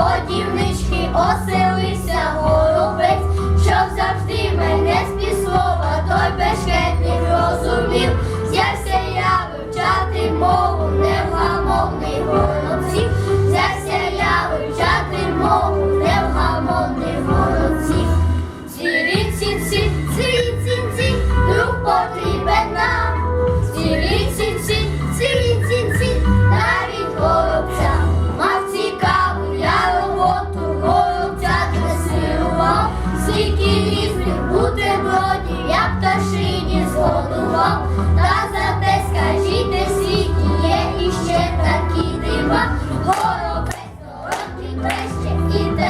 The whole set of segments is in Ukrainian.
годівнички оселили.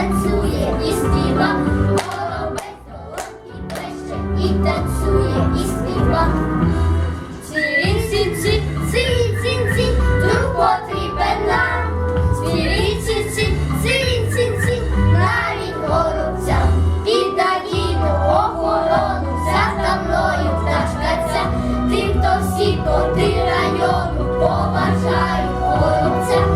танцює і співа, Голубець солодкий пеще і танцює і співа. Цірі-ці-ці, синці, друг потрібен нам. Цірі-ці-ці, ці-ці-ці, навіть горобцям. Охорону, за за мною пташкаця, тим, хто всі коти району поважають горобця.